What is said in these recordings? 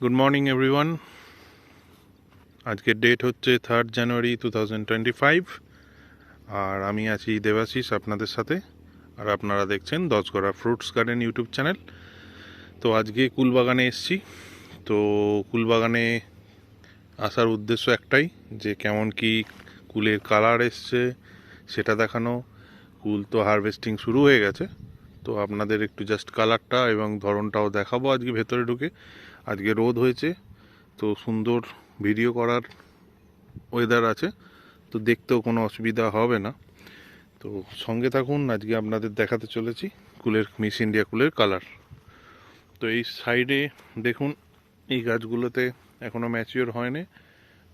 Good morning everyone আজকের date হচ্ছে third January two আর আমি আছি দেবাশিস আপনাদের সাথে। আর আপনারা দেখছেন Dashghara fruits garden YouTube channel তো আজকে কুলবাগানে এসছি। তো কুলবাগানে আসার উদ্দেশ্য একটাই, যে কেমন কি কুলের কালার এসছে সেটা দেখানো। কুল তো হারভেস্টিং শুরু হয়ে গেছে। তো আপনাদের একটু জাস্ট কালারটা এবং ধরনটাও দেখাবো আজকে ভেতরে ঢুকে। আজকে রোদ হয়েছে, তো সুন্দর ভিডিও করার ওয়েদার আছে, তো দেখতেও কোনো অসুবিধা হবে না। তো সঙ্গে থাকুন, আজকে আপনাদের দেখাতে চলেছি কুলের মিস ইন্ডিয়া কুলের কালার তো এই সাইডে দেখুন, এই গাছগুলোতে এখনও ম্যাচিওর হয়নি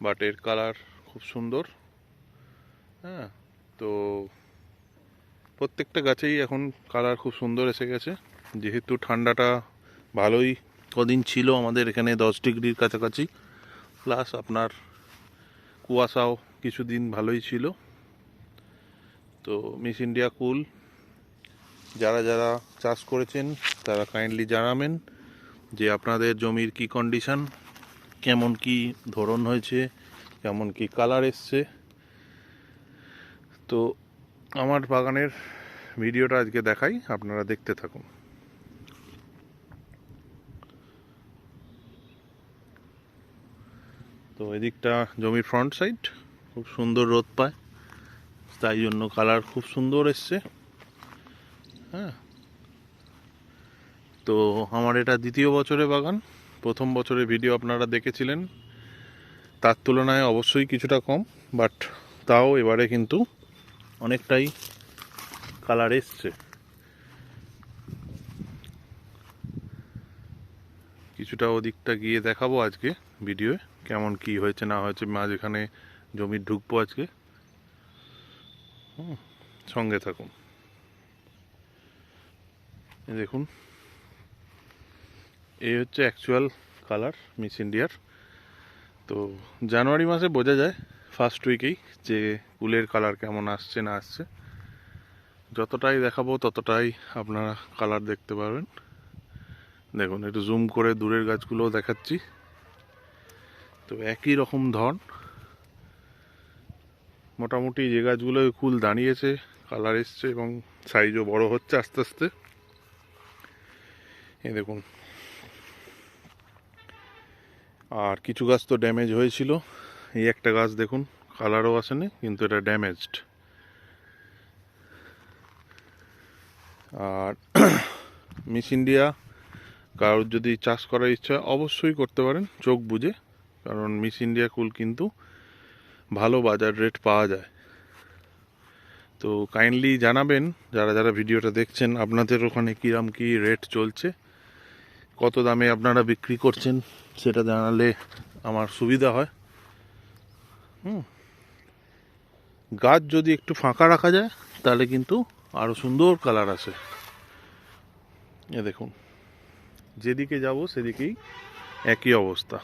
বাট এর কালার খুব সুন্দর। হ্যাঁ তো প্রত্যেকটা গাছেই এখন কালার খুব সুন্দর এসে গেছে। যেহেতু ঠান্ডাটা ভালোই কদিন ছিল আমাদের এখানে দশ ডিগ্রির কাছাকাছি। প্লাস আপনার কুয়াশাও কিছুদিন ভালোই ছিল। তো মিস ইন্ডিয়া কুল যারা যারা চাষ করেছেন, তারা কাইন্ডলি জানাবেন যে আপনাদের জমির কি কন্ডিশন কেমন কি ধরন হয়েছে, কেমন কি কালার এসছে। তো আমার বাগানের ভিডিওটা আজকে দেখাই, আপনারা দেখতে থাকুন। তো এদিকটা জমির ফ্রন্ট সাইড খুব সুন্দর রোদ পায়, তাই জন্য কালার খুব সুন্দর এসছে। হ্যাঁ। তো আমার এটা দ্বিতীয় বছরে বাগান, প্রথম বছরের ভিডিও আপনারা দেখেছিলেন। তার তুলনায় অবশ্যই কিছুটা কম বাট তাও এবারে কিন্তু অনেকটাই কালার এসছে। কিছুটা ওদিকটা গিয়ে দেখাবো আজকে ভিডিওয়ে, কেমন কি হয়েছে না হয়েছে, মাঝ এখানে জমির ঢুকবো আজকে। সঙ্গে থাকুন। দেখুন, এই হচ্ছে অ্যাকচুয়াল কালার মিস ইন্ডিয়ার তো জানুয়ারি মাসে বোঝা যায় ফার্স্ট উইকেই যে কুলের কালার কেমন আসছে না আসছে। যতটাই দেখাবো ততটাই আপনারা কালার দেখতে পারবেন। দেখুন, একটু জুম করে দূরের গাছগুলোও দেখাচ্ছি। তো একই রকম ধন। মোটামুটি যে গাছগুলো কুল দাঁড়িয়েছে কালার এসছে এবং সাইজও বড় হচ্ছে আস্তে আস্তে। এ দেখুন। আর কিছু গাছ তো ড্যামেজ হয়েছিল। এই একটা গাছ দেখুন কালারও আসেনি, কিন্তু এটা ড্যামেজড আর মিস ইন্ডিয়া কারোর যদি চাষ করার ইচ্ছা অবশ্যই করতে পারেন, চোখ বুঝে কারণ মিস ইন্ডিয়া কুল কিন্তু ভালো বাজার রেট পাওয়া যায়। তো কাইন্ডলি জানাবেন, যারা যারা ভিডিওটা দেখছেন, আপনাদের ওখানে কিরাম কি রেট চলছে, কত দামে আপনারা বিক্রি করছেন, সেটা জানালে আমার সুবিধা হয়। হুম। গাছ যদি একটু ফাঁকা রাখা যায়, তাহলে কিন্তু আরও সুন্দর কালার আসে। এ দেখুন। যেদিকে যাব, সেদিকেই একই অবস্থা।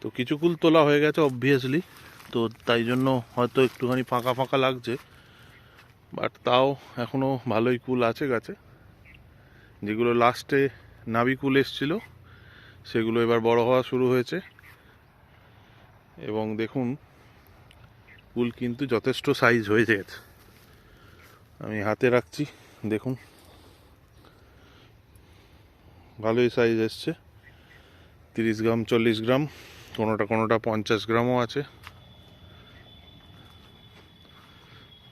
তো কিছু কুল তোলা হয়ে গেছে অবভিয়াসলি তো তাই জন্য হয়তো একটুখানি ফাঁকা ফাঁকা লাগছে। বাট তাও এখনও ভালোই কুল আছে গাছে। যেগুলো লাস্টে নাবি কুল এসছিল, সেগুলো এবার বড় হওয়া শুরু হয়েছে। এবং দেখুন, কুল কিন্তু যথেষ্ট সাইজ হয়ে গেছে। আমি হাতে রাখছি, দেখুন। ভালোই সাইজ এসছে। তিরিশ গ্রাম, চল্লিশ গ্রাম, কোনোটা কোনোটা পঞ্চাশ গ্রামও আছে।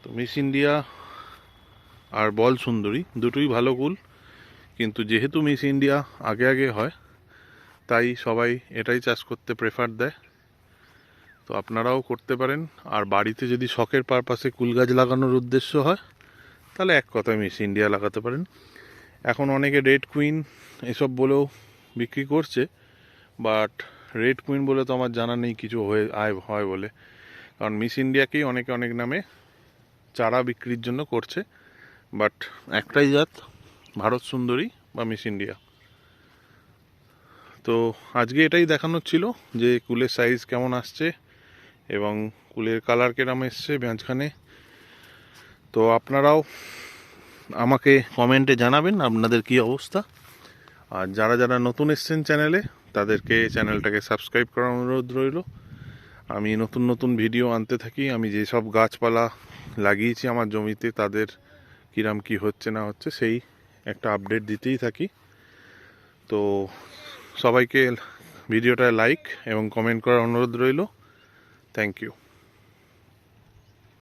তো মিস ইন্ডিয়া আর বল সুন্দরী, দুটোই ভালো কুল। কিন্তু যেহেতু মিস ইন্ডিয়া আগে আগে হয়, তাই সবাই এটাই চাষ করতে প্রেফার দেয়। তো আপনারাও করতে পারেন। আর বাড়িতে যদি শখের পারপাসে কুল গাছ লাগানোর উদ্দেশ্য হয়, তাহলে এক কথায় মিস ইন্ডিয়া লাগাতে পারেন। এখন অনেকে রেড কুইন এসব বলেও বিক্রি করছে বাট রেড কুইন বলে তো আমার জানা নেই, কিছু হয়ে, আয়, হয় বলে। কারণ মিস ইন্ডিয়াকেই অনেকে অনেক নামে চারা বিক্রির জন্য করছে বাট একটাই জাত, ভারত সুন্দরী বা মিস ইন্ডিয়া তো আজকে এটাই দেখানোর ছিল যে কুলের সাইজ কেমন আসছে এবং কুলের কালার কেরাম এসছে মাঝখানে তো আপনারাও আমাকে কমেন্টে জানাবেন আপনাদের কি অবস্থা। আর যারা যারা নতুন এসছেন চ্যানেলে, তাদেরকে চ্যানেলটাকে সাবস্ক্রাইব করার অনুরোধ রইল। আমি নতুন নতুন ভিডিও আনতে থাকি, আমি যেসব গাছপালা লাগিয়েছি আমার জমিতে, তাদের কিরাম কি হচ্ছে না হচ্ছে, সেই একটা আপডেট দিতেই থাকি। তো সবাইকে ভিডিওটা লাইক এবং কমেন্ট করার অনুরোধ রইল। Thank you